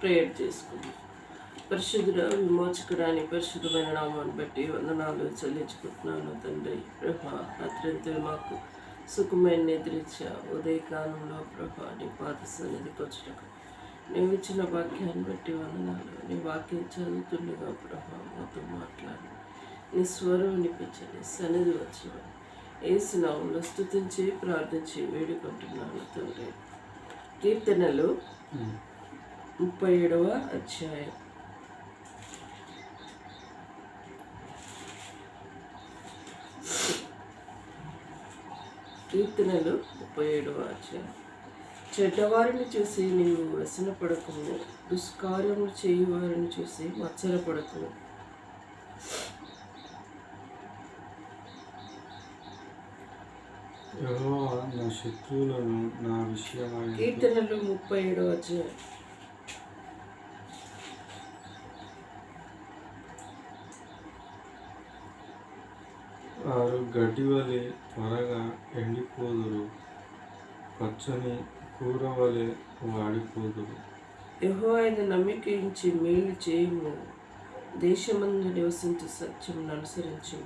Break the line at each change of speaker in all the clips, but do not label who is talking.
Prayer చేసుకుందాం. పరిశుద్ధుడ విమోచకుడాన్ని పరిశుద్ధమైన నామాన్ని బట్టి వందనాలు చెల్లించుకుంటున్నాను తండ్రి. ప్రభా రాత్రంతా మాకు సుఖమైన నిద్రించా ఉదయకాలంలో ప్రభా నీ పాద సన్నిధికి వచ్చటకు నువ్వు ఇచ్చిన వాక్యాన్ని బట్టి వందనాలు. నీ వాక్యం చదువుతుండగా ప్రభా మాతో మాట్లాడి. నీ స్వరం అనిపించని సన్నిధి వచ్చిన ఏసునామంలో స్థుతించి ప్రార్థించి వేడుకుంటున్నాను తండ్రి. కీర్తనలు ముప్పై ఏడవ అధ్యాయం. కీర్తనలు ముప్పై ఏడవ అధ్యాయం. చెడ్డవారిని చూసి నీవు వ్యసనపడకము దుష్కార్యములు చేయువారిని చూసి మత్సరపడకము.
యెహోవా నా శత్రువులను నా విషయమై
కీర్తనలు ముప్పై ఏడవ అధ్యాయం.
వారు గడ్డి వలె త్వరగా ఎండిపోదురు. పచ్చని కూర వలె వాడిపోదురు.
యహో ఆయన నమ్మిక ఉంచి మేలు చేయము. దేశమందు నివసించి సత్యం అనుసరించు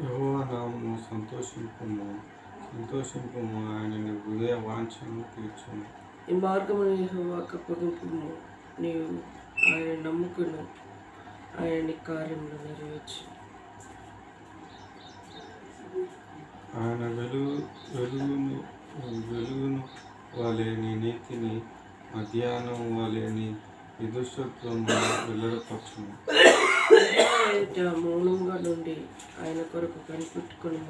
యెహోవా నామము సంతోషింపము. సంతోషింపము. ఆయనని హృదయ వాంఛను తీర్చును
ఈ మార్గమును యెహోవా కప్పగింపుము నీవు ఆయన నమ్ముకును. ఆయన కార్యములు నెరవేర్చు.
ఆయన వెలుగు వెలుగును వెలుగును వలె నీ నీతిని మధ్యాహ్నం వలె నీ విదుషత్వము వెల్లడపరచును
ఆయన మౌనంగా నుండి ఆయన కొరకు కనిపెట్టుకుని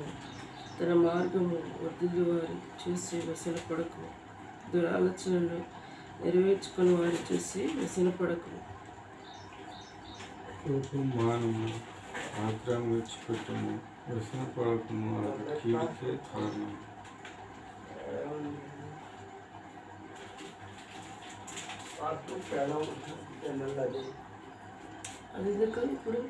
తన మార్గము వర్ధిల్లు వారి చేసి వ్యసనపడకు. దురాలోచనలు నెరవేర్చుకుని వారి చేసి వ్యసనపడకు.
కోపం మానము ఆగ్రహం విడిచిపెట్టము వ్యసన పడకము అది కీడికే కారణం.
అది. ఎందుకు ఇప్పుడు?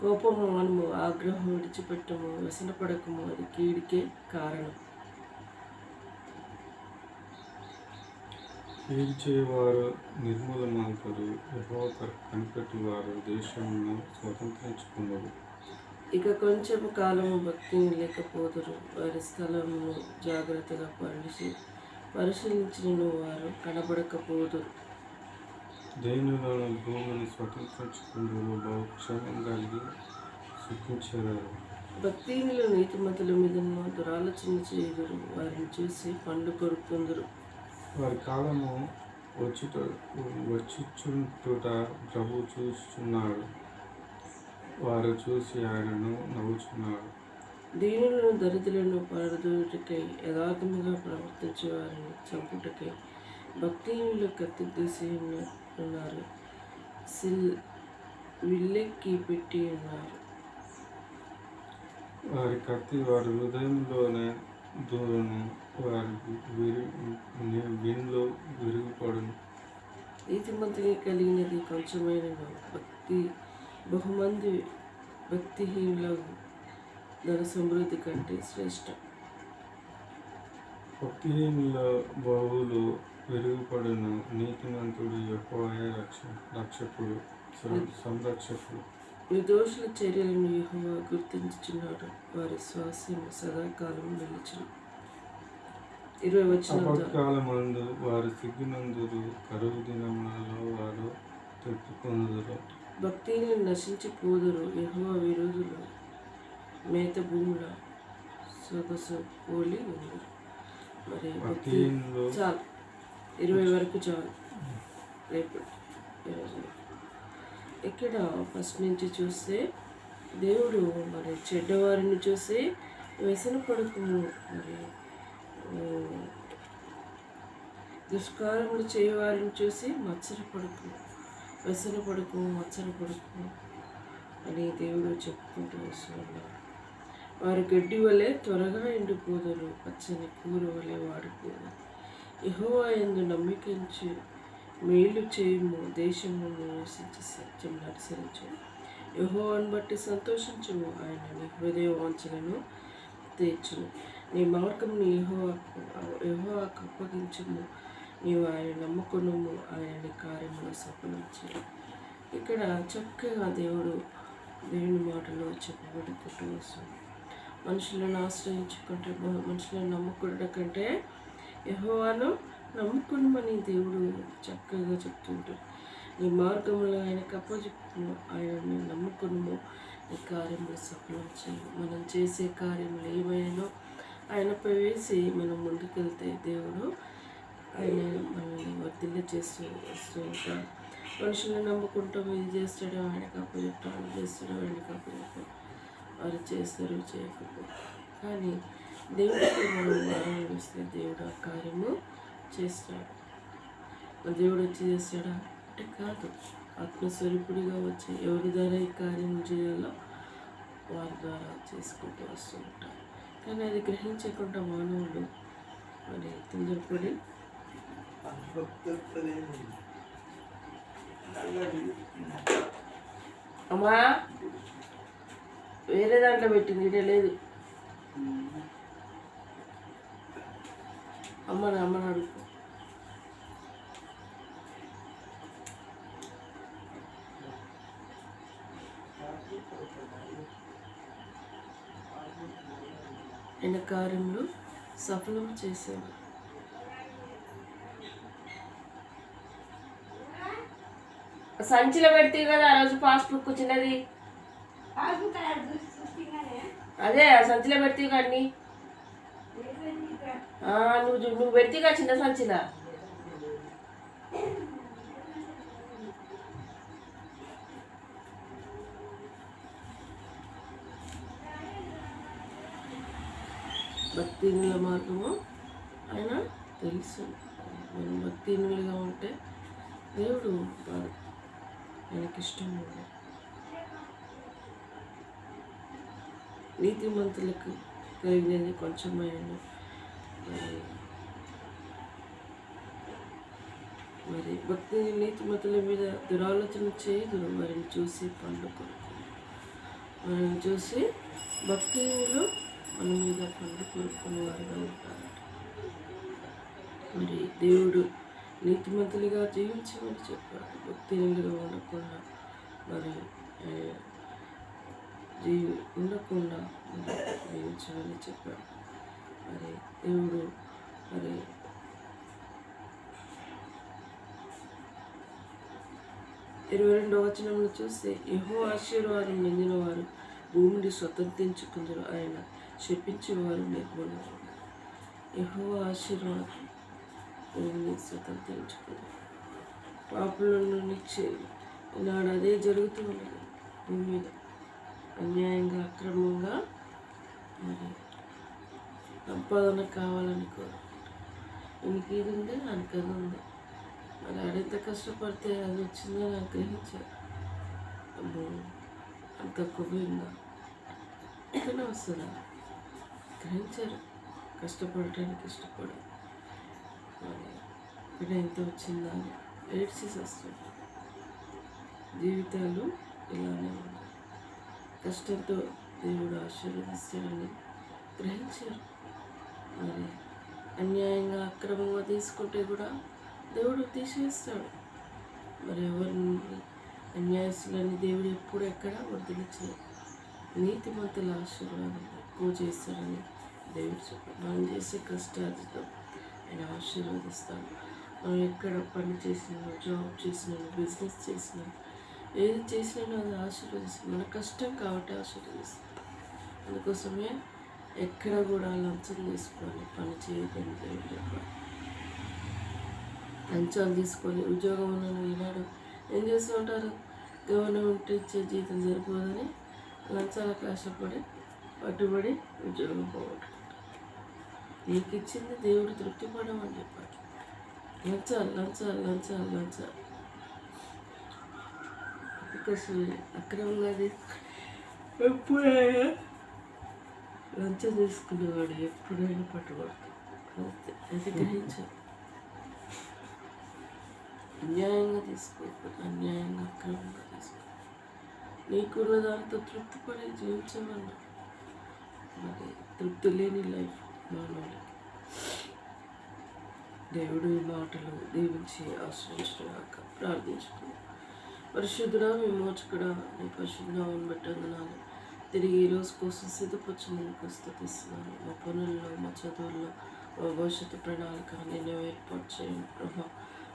కోపము మనము ఆగ్రహం విడిచిపెట్టము వ్యసనపడకము అది కీడికే కారణం.
పీల్చేవారు నిర్మూలమంతరు యెహోవా కనిపెట్టి వారు దేశమును స్వతంత్రించుకున్నారు
ఇక కొంచెం కాలము భక్తిని లేకపోదురు వారి స్థలమును జాగ్రత్తగా పరిశీ పరిశీలించిన వారు కనబడకపోదురు.
దేనులను భూమిని స్వతంత్రించుకుందరు బహుక్షేమం కలిగి సుఖించారు
భక్తిహీనులు నీతిమతుల మీదను దురాలోచన చేయుదురు. వారిని చూసి పండు కొరుకుందురు
వారి కాలము వచ్చుట వచ్చుచుంటుట ప్రభు చూస్తున్నాడు. వారు చూసి ఆయనను నవ్వుచున్నాడు
దీనులను దరిద్రులను పరదుటకై యథార్థముగా ప్రవర్తించే వారిని చంపుటకై భక్తిహీనులు కత్తి తీసి ఉన్న- ఉన్నారు సిల్ విల్లెక్కి పెట్టి ఉన్నారు.
వారి కత్తి వారి హృదయంలోనే దూరను వారి విన్లో విరిగిపడును.
నీతిమంతుని కలిగినది కొంచెమైన భక్తి బహుమంది భక్తిహీనుల ధన సమృద్ధి కంటే శ్రేష్టం.
భక్తిహీనుల బాహులు విరిగిపడును నీతిమంతుడు యెహోవాయే రక్ష రక్షకుడు సంరక్షకుడు.
నిర్దోషుల చర్యలను యెహోవా గుర్తించుచున్నాడు. వారి స్వాస్యం సదాకాలం నిలిచును. ఇరవై వచ్చిన
అపకాలమందు వారు సిగ్గునందురు కరువు దినములలో వారు తెప్పుకొందురు
భక్తిని నశించిపోదురు. యెహోవా విరోధులు మేత భూముల సొగసు పోలి ఉంది మరి భక్తి
భక్తిహీనులు
చాలు. ఇరవై వరకు చాలు. రేపు ఇక్కడ ఫస్ట్ నుంచి చూస్తే దేవుడు మరి చెడ్డవారిని చూసి వ్యసన పడుకు మరి దుష్కారములు చేయవారిని చూసి మచ్చర పడుకు వ్యసన పడుకు మచ్చర పడుకు అని దేవుడు చెప్పుకుంటూ వస్తున్నాడు. వారు గడ్డి వలె త్వరగా ఎండిపోదరు. పచ్చని కూర వలె వాడిపోదు. యహోవా ఎందు నమ్మికించి మేలు చేయము దేశము నివసించి సత్యం అనుసరించు యహోవాను బట్టి సంతోషించము ఆయన నీ హృదయ వాంఛలను తీర్చును. నీ మార్గంని యహోవాకు యహోవాకు అప్పగించము. నీవు ఆయన నమ్ముకునుము ఆయన కార్యములు సఫలం ఇక్కడ చక్కగా దేవుడు దేవుని మాటలో చెప్పబడుకుంటూ వస్తుంది. మనుషులను ఆశ్రయించుకుంటే మనుషులను నమ్ముకున్న కంటే యహోవాను నమ్ముకునమని దేవుడు చక్కగా చెప్తుంటాడు. నీ మార్గంలో ఆయనకు అప్పచెప్పును ఆయనని నమ్ముకును నీ కార్యములు సఫలం చేయి మనం చేసే కార్యములు ఏమైనా ఆయనపై వేసి మనం ముందుకెళ్తే దేవుడు ఆయన మనల్ని వర్తిల్ల చేస్తూ వస్తూ ఉంటాడు. మనుషులను నమ్ముకుంటాం ఇది చేస్తాడు ఆయనకు అప్పచెప్తాం అది చేస్తాడు ఆయనకు అప్పచెప్తాం వారు చేస్తారు చేయకపోతే. కానీ దేవుడికి మనం వారం వేస్తే దేవుడు ఆ కార్యము చేస్తాడు. దేవుడు వచ్చి చేస్తాడా? అంటే కాదు. ఆత్మస్వరూపుడిగా వచ్చి ఎవరి ద్వారా ఈ కార్యం చేయాలో వారి ద్వారా చేసుకుంటూ వస్తూ ఉంటారు కానీ అది గ్రహించకుండా మానవుడు మరి తొందరపడి అమ్మా! వేరే దాంట్లో పెట్టింది ఇదే లేదు. అమ్మని అమ్మని అడుగు ఆయన కార్యములు సఫలం చేశాడు సంచిలో పెడితే కదా ఆ రోజు పాస్బుక్ చిన్నది. అదే సంచిలో పెడితే కానీ నువ్వు నువ్వు పెడితేగా చిన్న సంచిలా. భక్తినుల మార్గము ఆయన తెలుసు. మనం భక్తినులుగా ఉంటే దేవుడు వాడు ఆయనకి ఇష్టం ఉండదు. నీతిమంతులకు కలిగినది కొంచెమైన మరి భక్తి భక్తి నీతిమంతుల మీద దురాలోచన చేయదు. వారిని చూసి పండు కొరకు. వారిని చూసి భక్తిలో మన మీద పండు కొరుకుని వారుగా ఉంటారు. మరి దేవుడు నీతిమంతులుగా జీవించమని చెప్పాడు. భక్తిగా ఉండకుండా మరి జీవి ఉండకుండా జీవించమని చెప్పాడు. మరి దేవుడు మరి ఇరవై రెండవ వచనంలో చూస్తే యహో ఆశీర్వాదం నిందిన వారు భూమిని స్వతంత్రించుకుందరు ఆయన. శపించేవారు నిర్మూలన యహో ఆశీర్వాదం భూమిని స్వతంత్రించుకుందరు. పాపులను నిచ్చే ఈనాడు అదే జరుగుతూ ఉన్నది. భూమి మీద అన్యాయంగా అక్రమంగా మరి సంపాదన కావాలనుకో. నీకు ఇది ఉంది నాకు అది ఉంది. మరి ఆడెంత కష్టపడితే అది వచ్చిందని నాకు గ్రహించారు అమ్మో అంత కొవ్విందా ఇక్కడనే వస్తుందా గ్రహించారు. కష్టపడటానికి ఇష్టపడు మరి ఇక్కడ ఎంత వచ్చిందా అని ఏడ్చి వస్తుంది జీవితాలు ఇలానే ఉన్నాయి. కష్టంతో దేవుడు ఆశీర్వదిస్తాడని గ్రహించారు. మరి అన్యాయంగా అక్రమంగా తీసుకుంటే కూడా దేవుడు తీసివేస్తాడు మరి ఎవరిని అన్యాయస్తులని దేవుడు ఎప్పుడు ఎక్కడ వదిలించే నీతిమంతుల ఆశీర్వాదం ఎక్కువ చేస్తాడని దేవుడు చెప్పాడు. మనం చేసే కష్టాలతో ఆయన ఆశీర్వదిస్తాడు. మనం ఎక్కడ పని చేసినా జాబ్ చేసినా బిజినెస్ చేసినా ఏది చేసినా అది ఆశీర్వదిస్తుంది మన కష్టం కాబట్టి ఆశీర్వదిస్తుంది అందుకోసమే ఎక్కడ కూడా లంచం తీసుకొని పని చేయదని దేవుడు లంచాలు తీసుకొని ఉద్యోగం ఉన్న ఈనాడు ఏం చేస్తూ ఉంటారు? గవర్నమెంట్ ఇచ్చే జీతం సరిపోదని లంచాల కష్టపడి పట్టుబడి ఉద్యోగం పోగొట్టుకుంటారు. నీకు ఇచ్చింది దేవుడు తృప్తి పడమని చెప్పాడు లంచాలు లంచాలు లంచాలు లంచాలు. బికాస్ అక్రమంగా తీసుకు ఎప్పుడైనా లంచం తీసుకునేవాడు ఎప్పుడైనా పట్టుబడుతుంది అది గ్రహించాలి అన్యాయంగా తీసుకోకపోతే అన్యాయంగా అక్రమంగా తీసుకో నీకున్న దాంతో తృప్తి పడి జీవించమన్నా మరి తృప్తి లేని లైఫ్ మానవులకి. దేవుడు మాటలు దీవించి ఆశ్రయించుగాక ప్రార్థించుకున్నాం పరిశుద్ధుడా విమోచకుడా నీ పరిశుద్ధ వందనాలు తిరిగి ఈ రోజు కోసం సిద్ధపరచినందుకు స్థుతిస్తున్నాను మా పనుల్లో మా చదువుల్లో మా భవిష్యత్తు ప్రణాళిక నేను ఏర్పాటు చేయండి ప్రభా.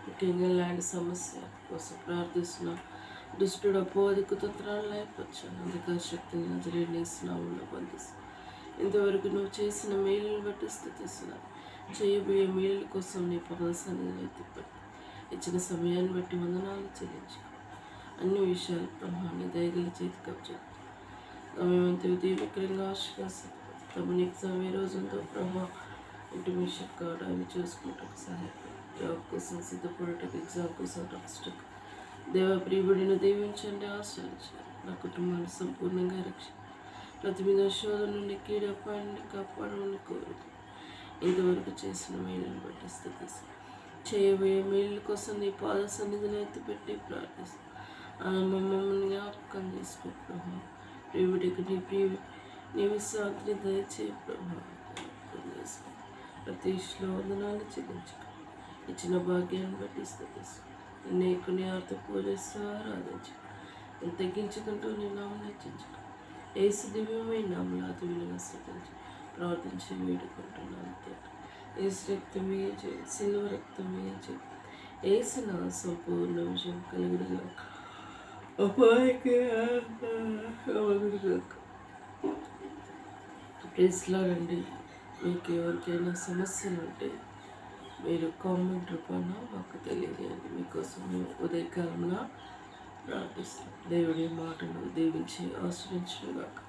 ముఖ్యంగా ల్యాండ్ సమస్య కోసం ప్రార్థిస్తున్నాను దుష్టుడు అపోది కుతంత్రాలు లేకపోవచ్చాను అందుకే శక్తిని నజరేని స్నామంలో ఇంతవరకు నువ్వు చేసిన మేలుని బట్టి స్థుతిస్తున్నాను చేయబోయే మేలు కోసం నీ పగల తిప్పండి ఇచ్చిన సమయాన్ని బట్టి వందనాలు చెల్లించు అన్ని విషయాలు బ్రహ్మాన్ని దయగల చేతికి వచ్చాను గమ్యమంతి దీపకరంగా ఆశీర్వాసం తమ నీకు సమయ రోజుతో ప్రభా ఇటు ఇంటిమేషన్ కార్డు అవి చూసుకుంటాకు సహాయపడు జాబ్ కోసం సిద్ధపడటకు ఎగ్జామ్ కోసం రాష్ట్రకు దేవ ప్రియబడిన దీవించండి ఆశ్రయించండి. నా కుటుంబాన్ని సంపూర్ణంగా రక్ష ప్రతి మీద శోధన నుండి కీడపాన్ని కాపాడమని కోరుతూ ఇంతవరకు చేసిన మేలును బట్టి స్థితి చేయబోయే మేలు కోసం నీ పాద సన్నిధిని ఎత్తిపెట్టి ప్రార్థిస్తాను మమ్మల్ని జ్ఞాపకం చేసుకో ప్రభావం ప్రియుడికి నీ ప్రియ నీ విశ్రాంతిని దయచేయ ప్రతి వందనాలు చెల్లించుకో ఇచ్చిన భాగ్యాన్ని బట్టి స్థితిస్తాను నీకుని ఆర్త పూజిస్తూ ఆరాధించు నేను తగ్గించుకుంటూ నీ నామం హెచ్చించుకో ఏసు దివ్యమైన నామలు అతి విలువ స్థితించి ప్రార్థించి వేడుకుంటున్నాను తండ్రి ఏసు రక్తమే వేయచే సిల్వ రక్తం ఏసు నా సంపూర్ణ విషయం కలుగుడుగా అపాయకే ప్లేస్లో రండి మీకు ఎవరికైనా సమస్యలు ఉంటే మీరు కామెంట్ రూపాన మాకు తెలియజేయండి. మీకోసం మేము ఉదయకాలంలో ప్రార్థిస్తాం. దేవుడి మాటను దీవించి ఆశ్రయించుగాక